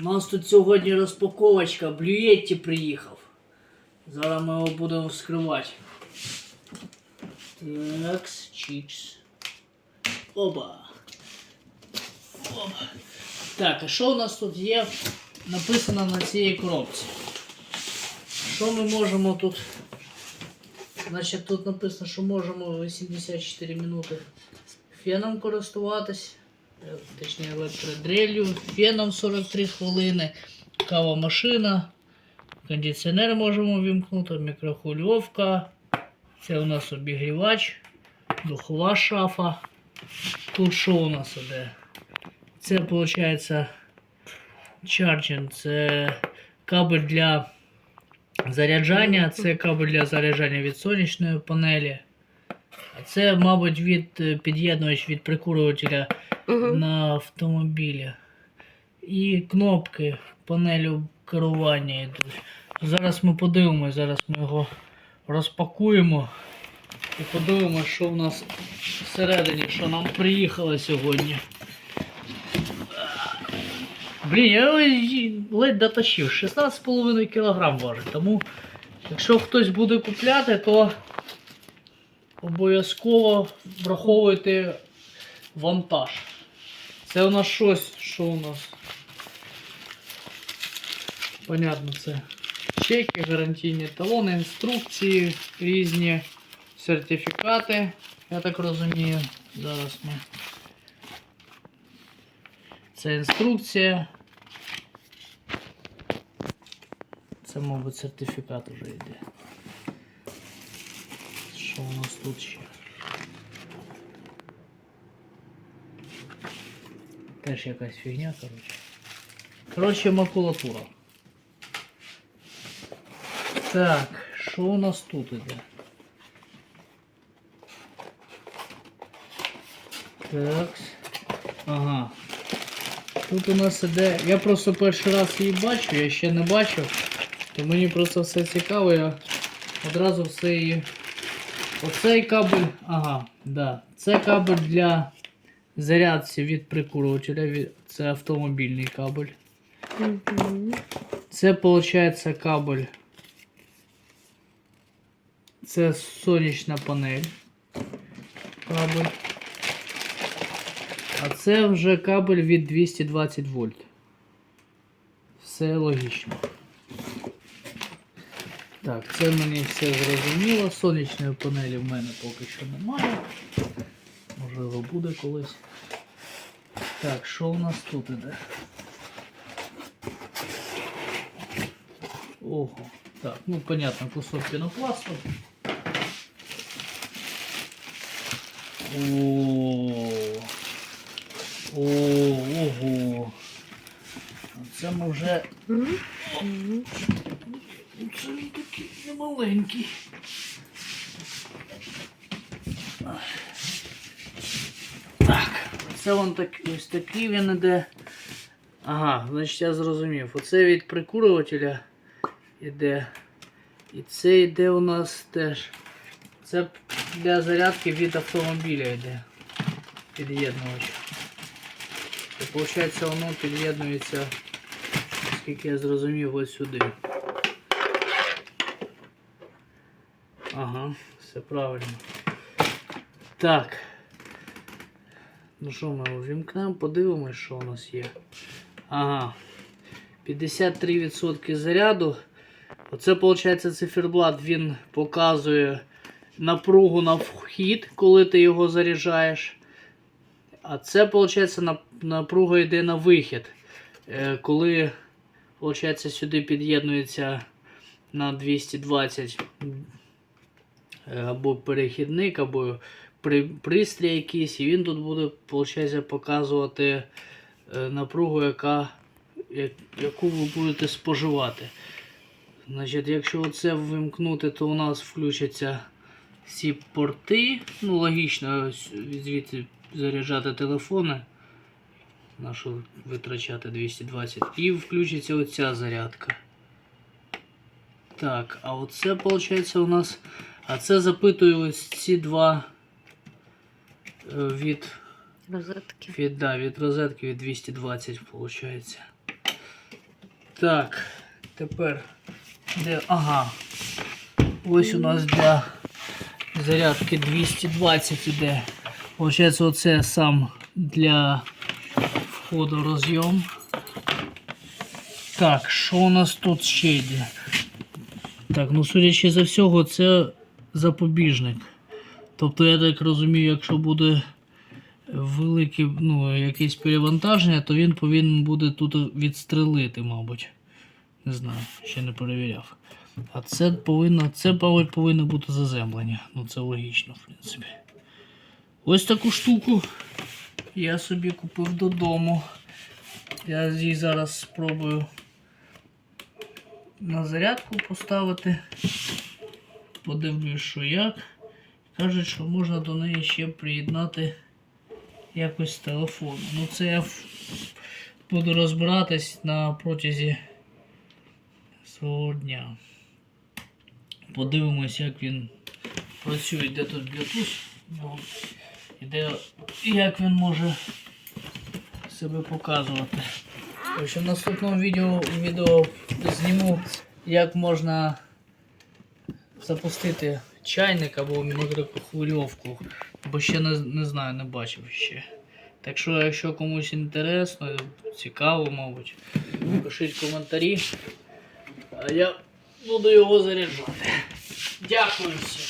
У нас тут сьогодні розпаковочка, Блюєтті приїхав. Зараз ми його будемо вскривати. Так, чікс. Оба. Оба. Так, а що у нас тут є написано на цій коробці? Що ми можемо тут? Значить, тут написано, що можемо 84 минути феном користуватись, точніше електродрелью, феном 43 хвилини, кавомашина, кондиціонер можемо вімкнути, мікрохвильовка. Це у нас обігрівач, духова шафа. Тут що у нас іде? Це виходить чарджинг, це кабель для заряджання, це кабель для заряджання від сонячної панелі. А це, мабуть, від е, під'єднувач від прикурювателя Угу. на автомобілі. І кнопки панелю керування йдуть. Зараз ми подивимось, зараз ми його розпакуємо і подивимось, що в нас всередині, що нам приїхало сьогодні. Блін, я ледь дотащив. 16,5 кг важить. Тому, якщо хтось буде купляти, то обов'язково враховуйте вантаж. Це у нас щось, що у нас. Понятно, це чеки, гарантійні талони, інструкції, різні сертифікати. Я так розумію. Зараз ми. Це інструкція. Це, мабуть, сертифікат вже йде. Що у нас тут ще? Теж якась фігня, коротше. Коротше, макулатура. Так, що у нас тут іде? Так. Ага. Тут у нас іде. Я просто перший раз її бачу, я ще не бачив. То мені просто все цікаво, я одразу все її. Оцей кабель. Ага, да. Це кабель для зарядці від прикурювателя. Це автомобільний кабель. Угу. Це виходить кабель. Це сонячна панель. Кабель. А це вже кабель від 220 вольт. Все логічно. Так, це мені все зрозуміло. Сонячної панелі в мене поки що немає. Можливо, буде колись. Так, що у нас тут іде? Ого. Так, ну понятно, кусок пенопласту. О, О, ого. Це ми вже. Це він такий немаленький. Так, це вон так, ось такий він іде. Ага, значить я зрозумів. Оце від прикурювателя іде. І це йде у нас теж. Це для зарядки від автомобіля йде. Під'єднувач. І виходить воно під'єднується, наскільки я зрозумів, ось сюди. Ага, все правильно. Так. Ну що ми увімкнемо, подивимось, що у нас є. Ага. 53% заряду. Оце, виходить, циферблат, він показує напругу на вхід, коли ти його заряджаєш. А це, виходить, напруга йде на вихід. Е, Коли, виходить, сюди під'єднується на 220 е, або перехідник, або пристрій якийсь, і він тут буде, виходить, показувати е, напругу, яка, яку ви будете споживати. Значить, якщо оце вимкнути, то у нас включаться всі порти. Ну, логічно, звідси заряджати телефони. На що витрачати 220. І включиться оця зарядка. Так, а оце, виходить, у нас. А це запитую ось ці два від, Розетки. від, да, від розетки від 220, виходить. Так, тепер де. Ага. Ось у нас для зарядки 220 іде. Получається, оце сам для входу розйом. Так, що у нас тут ще йде? Так, ну судячи за всього, це запобіжник. Тобто, я так розумію, якщо буде велике, ну, якесь перевантаження, то він повинен буде тут відстрелити, мабуть. Не знаю, ще не перевіряв. А це повинно, це мабуть, повинно бути заземлення. Ну це логічно, в принципі. Ось таку штуку я собі купив додому. Я її зараз спробую на зарядку поставити. Подивлюсь, що як. Кажуть, що можна до неї ще приєднати якось телефон. Ну це я буду розбиратись на протязі свого дня. Подивимось, як він працює, де тут Bluetooth. Ну, і як він може себе показувати. В наступному відео, відео зніму, як можна запустити чайник або мікрохвильовку, бо ще не, не знаю, не бачив ще. Так що, якщо комусь інтересно, цікаво, мабуть, пишіть коментарі, а я буду його заряджати. Дякую всім.